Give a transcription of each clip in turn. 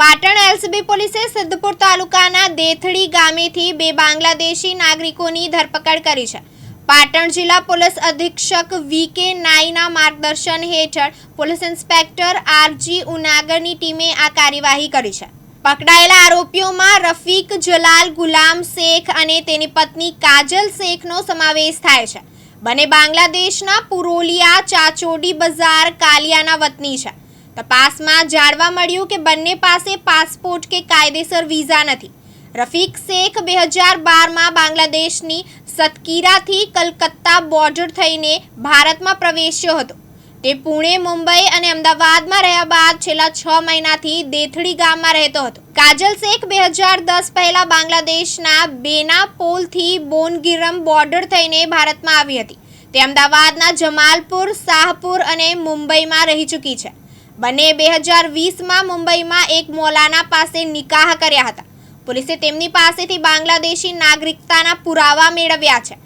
Patan LCB પોલીસે સિદ્ધપુર તાલુકાના દેથડી ગામેથી બે બાંગ્લાદેશી નાગરિકોની ધરપકડ કરી છે. પાટણ જિલ્લા પોલીસ અધિક્ષક વી કે નાઈના માર્ગદર્શન હેઠળ પોલીસ ઇન્સ્પેક્ટર આરજી ઉનાગરની ટીમે આ કાર્યવાહી કરી છે. પકડાયેલા આરોપીઓમાં રફીક જલાલ, ગુલામ શેખ અને તેની પત્ની કાજલ શેખનો સમાવેશ થાય છે. બંને બાંગ્લાદેશના પુરોલિયા ચાચોડી બજાર કાલિયાના વતની છે. તપાસમાં જાણવા મળ્યું કે બંને પાસે પાસપોર્ટ કે કાયદેસર વિઝા નથી. રફીક શેખ બે હજાર બારમાં બાંગ્લાદેશની સતકીરાથી કલકત્તા બોર્ડર થઈને ભારતમાં પ્રવેશ્યો હતો. તે પુણે, મુંબઈ અને અમદાવાદમાં રહ્યા બાદ છેલ્લા છ મહિનાથી દેથડી ગામમાં રહેતો હતો. કાજલ શેખ બે હજાર દસ પહેલા બાંગ્લાદેશના બેનાપોલથી બોનગીરમ બોર્ડર થઈને ભારતમાં આવી હતી. તે અમદાવાદના જમાલપુર, શાહપુર અને મુંબઈમાં રહી ચૂકી છે. બંને બે હજાર વીસમાં મુંબઈમાં એક મોલાના પાસે નિકાહ કર્યા હતા. પોલીસે તેમની પાસેથી બાંગ્લાદેશી નાગરિકતાના પુરાવા મેળવ્યા છે.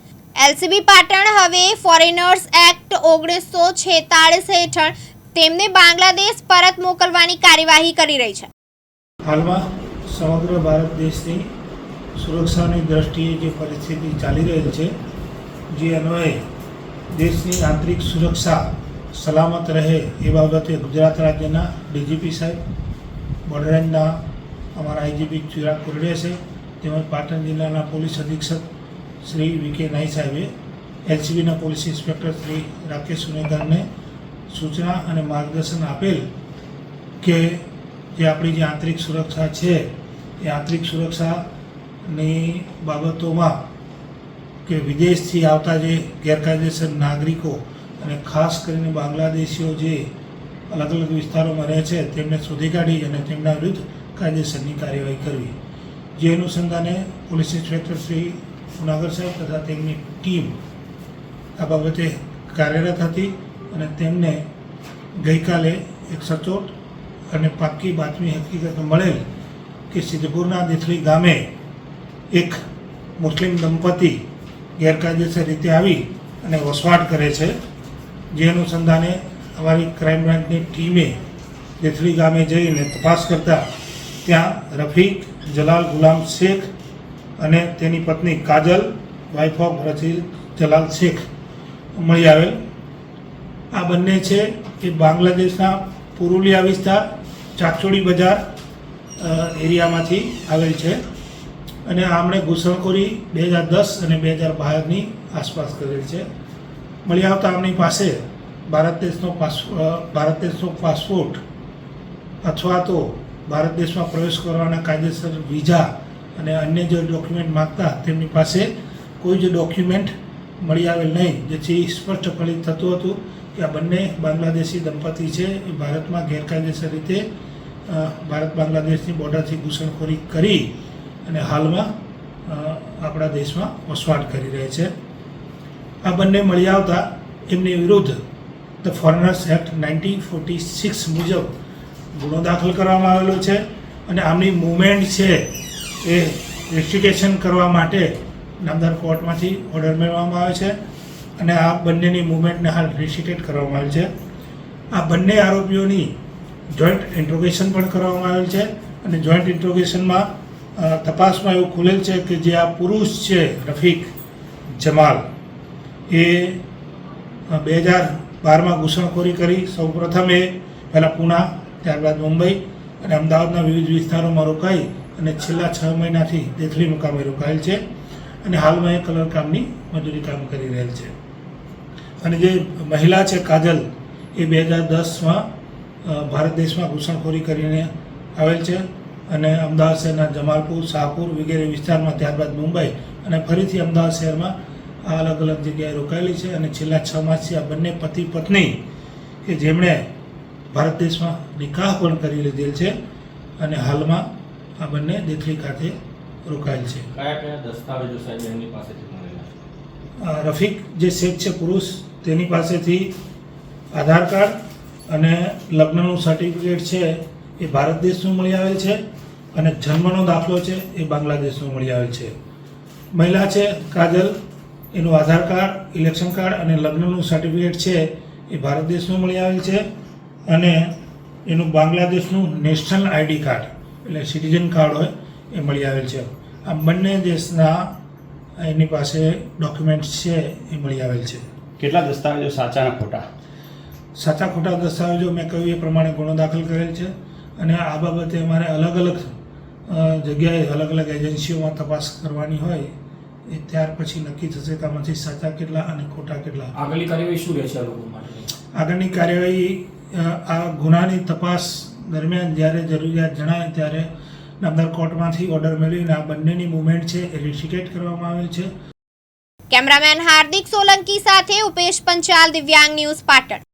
એલસીબી પાટણ હવે ફોરેનર્સ એક્ટ ઓગણીસો છેતાળીસ હેઠળ તેમને બાંગ્લાદેશ પરત મોકલવાની કાર્યવાહી કરી રહી છે. હાલમાં સમગ્ર ભારત દેશની સુરક્ષાની દ્રષ્ટિએ જે પરિસ્થિતિ ચાલી રહેલ છે, જે અન્વયે દેશની આંતરિક સુરક્ષા સલામત રહે એ બાબતે ગુજરાત રાજ્યના ડીજીપી સાહેબ બોર્ડર રેન્જના અમારા આઈજીપી ચિરાગ કોરડે છે, તેમજ પાટણ જિલ્લાના પોલીસ અધિક્ષક શ્રી વી કે નાઈ સાહેબે, એલસીબીના પોલીસ ઇન્સ્પેક્ટર શ્રી રાકેશ સુનેગરને સૂચના અને માર્ગદર્શન આપેલ કે જે આપણી જે આંતરિક સુરક્ષા છે, એ આંતરિક સુરક્ષાની બાબતોમાં કે વિદેશથી આવતા જે ગેરકાયદેસર નાગરિકો અને ખાસ કરીને બાંગ્લાદેશીઓ જે અલગ અલગ વિસ્તારોમાં રહે છે, તેમને શોધી કાઢી અને તેમના વિરુદ્ધ કાયદેસરની કાર્યવાહી કરવી. જે અનુસંધાને પોલીસ ઇન્સ્પેક્ટર શ્રી સુનાગર સાહેબ તથા તેમની ટીમ આ બાબતે કાર્યરત હતી અને તેમને ગઈકાલે એક સચોટ અને પાક્કી બાતમી હકીકત મળેલ કે સિદ્ધપુરના દેથળી ગામે એક મુસ્લિમ દંપતી ગેરકાયદેસર રીતે આવી અને વસવાટ કરે છે. જે અનુસંધાને અમારી ક્રાઇમ બ્રાન્ચની ટીમે દેથળી ગામે જઈને તપાસ કરતા ત્યાં રફીક જલાલ ગુલામ શેખ અને તેની પત્ની કાજલ વાઇફ ઓફ રફીક જલાલ શેખ મળી આવેલ. આ બંને છે એ બાંગ્લાદેશના પુરુલિયા વિસ્તાર ચાચોડી બજાર એરિયામાંથી આવેલ છે અને આમણે ઘૂસણખોરી બે હજાર દસ અને બે હજાર બારની આસપાસ કરેલ છે. મળી આવતા આમની પાસે ભારત દેશનો પાસ ભારત દેશનો પાસપોર્ટ અથવા તો ભારત દેશમાં પ્રવેશ કરવાના કાયદેસર વિઝા અને અન્ય જે ડોક્યુમેન્ટ માગતા તેમની પાસે કોઈ જ ડોક્યુમેન્ટ મળી આવેલ નહીં. જેથી સ્પષ્ટ ફલિત થતું હતું કે આ બંને બાંગ્લાદેશી દંપતી છે. એ ભારતમાં ગેરકાયદેસર રીતે ભારત બાંગ્લાદેશની બોર્ડરથી ઘૂસણખોરી કરી અને હાલમાં આપણા દેશમાં વસવાટ કરી રહે છે. આ બંને મળી આવતા એમની વિરુદ્ધ the foreigners act nineteen forty six મુજબ ગુનો દાખલ કરવામાં આવેલો છે અને આમની મુવમેન્ટ છે એ રિસ્ટ્રિકેશન કરવા માટે નામદાર કોર્ટમાંથી ઓર્ડર મેળવવામાં આવે છે અને આ બંનેની મુવમેન્ટને હાલ રિસ્ટ્રિકેટ કરવામાં આવેલ છે. આ બંને આરોપીઓની જોઈન્ટ ઇન્ટ્રોગેશન પણ કરવામાં આવેલ છે અને જોઈન્ટ ઇન્ટ્રોગેશનમાં તપાસમાં એવું ખુલેલ છે કે જે આ પુરુષ છે, રફીક જમાલ એ બે હજાર બારમાં ઘૂસણખોરી કરી. સૌપ્રથમ એ પહેલાં પૂના, ત્યારબાદ મુંબઈ અને અમદાવાદના વિવિધ વિસ્તારોમાં રોકાઈ અને છેલ્લા છ મહિનાથી દેથળી મુકામે રોકાયેલ છે અને હાલમાં એ કલર કામની મજૂરી કામ કરી રહેલ છે. અને જે મહિલા છે કાજલ, એ બે હજાર દસમાં ભારત દેશમાં ઘૂસણખોરી કરીને આવેલ છે અને અમદાવાદ શહેરના જમાલપુર, શાહપુર વગેરે વિસ્તારમાં ત્યારબાદ મુંબઈ અને ફરીથી અમદાવાદ શહેરમાં અલગ અલગ જગ્યાએ રોકાયેલી છે અને છેલ્લા છ માસથી આ બંને પતિ પત્ની કે જેમણે ભારત દેશમાં નિકાહ પણ કરી લીધેલ છે અને હાલમાં આ બંને દેથલી ખાતે રોકાયેલ છે. કયા કયા દસ્તાવેજો સાહેબ એમની પાસેથી મળેલા આ રફીક જે શેખ છે પુરુષ તેની પાસેથી આધાર કાર્ડ અને લગ્નનું સર્ટિફિકેટ છે એ ભારત દેશનું મળી આવેલ છે અને જન્મનો દાખલો છે એ બાંગ્લાદેશનું મળી આવેલ છે. મહિલા છે કાજલ એનું આધાર કાર્ડ ઇલેક્શન કાર્ડ અને લગ્નનું સર્ટિફિકેટ છે એ ભારત દેશનું મળી આવેલ છે અને એનું બાંગ્લાદેશનું નેશનલ આઈડી કાર્ડ એટલે સિટીઝન કાર્ડ હોય એ મળી આવેલ છે. આ બંને દેશના એની પાસે ડોક્યુમેન્ટ્સ છે એ મળી આવેલ છે. કેટલા દસ્તાવેજો સાચા અને ખોટા? સાચા ખોટા દસ્તાવેજો મેં કહ્યું એ પ્રમાણે ગુનો દાખલ કરેલ છે અને આ બાબતે અમારે અલગ અલગ જગ્યાએ અલગ અલગ એજન્સીઓમાં તપાસ કરવાની હોય એ ત્યાર પછી નક્કી થશે કે આમાંથી સાચા કેટલા અને ખોટા કેટલા. આગળની કાર્યવાહી શું રહેશે આ લોકો માટે? આગળની કાર્યવાહી આ ગુનાની તપાસ દરમિયાન જ્યારે જરૂરિયાત જણાય ત્યારે નામદાર કોર્ટમાંથી ઓર્ડર મેળવીને આ બંનેની મુવમેન્ટ છે એ રિસિકેટ કરવામાં આવેલ છે. કેમેરામેન હાર્દિક સોલંકી સાથે ઉપેશ પંચાલ દિવ્યાંગ ન્યૂઝ પાટણ.